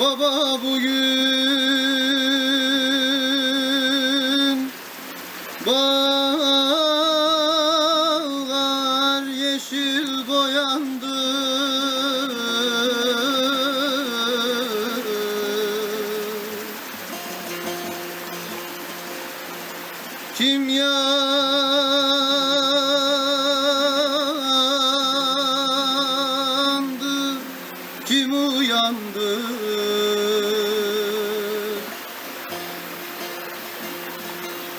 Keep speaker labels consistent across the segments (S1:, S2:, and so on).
S1: Baba bugün Kim yandı Kim uyandı?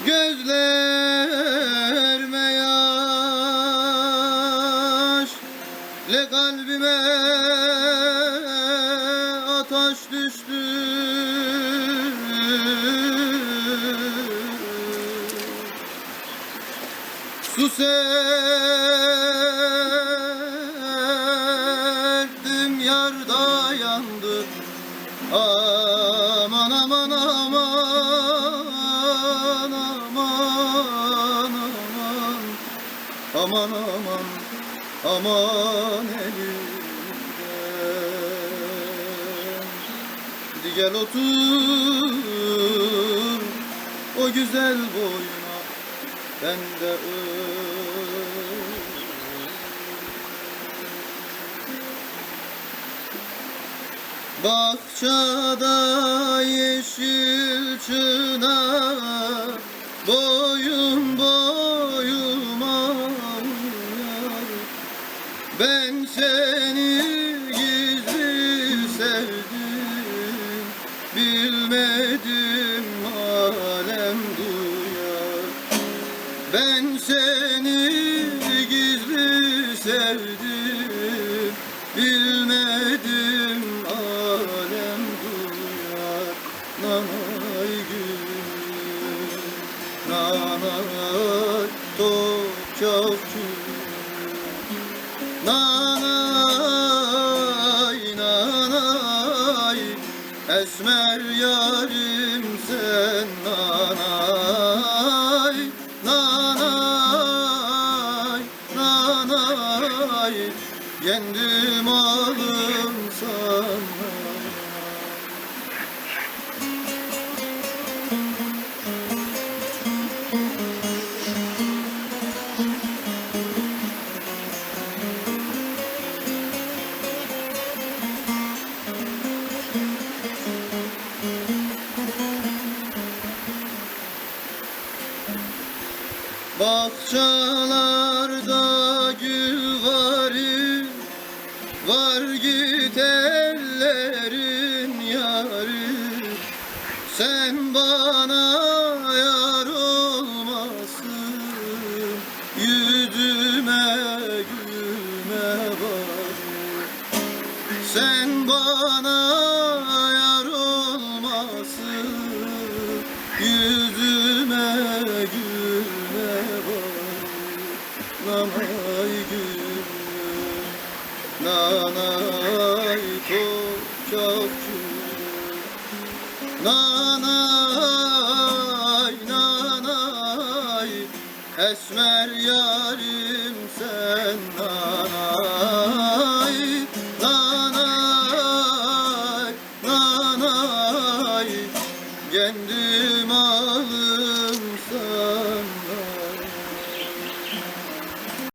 S1: Gözlerime yaş Le kalbime Su serdim yarda yandı. Aman aman aman aman aman. Aman aman aman elimden Hadi gel otur o güzel boyuna ben de Bahçada yeşil çınar Boyun boyuma uyar Ben seni gizli sevdim Bilmedim Ben seni gizli sevdim Bilmedim alem duyar. Nanay gül Nanay tokçakçı Nanay nanay Esmer yarim sen nanay nanay Yendim alım sana Bahçalarda gül var Var git ellerin yarı. Sen bana yar olmasın Yüzüme gülme bari Sen bana yar olmasın Yüzüme gülme Nanay gül, nanay tokakçı Nanay, nanay, esmer yarim sen nanay Nanay, nanay, kendim ağır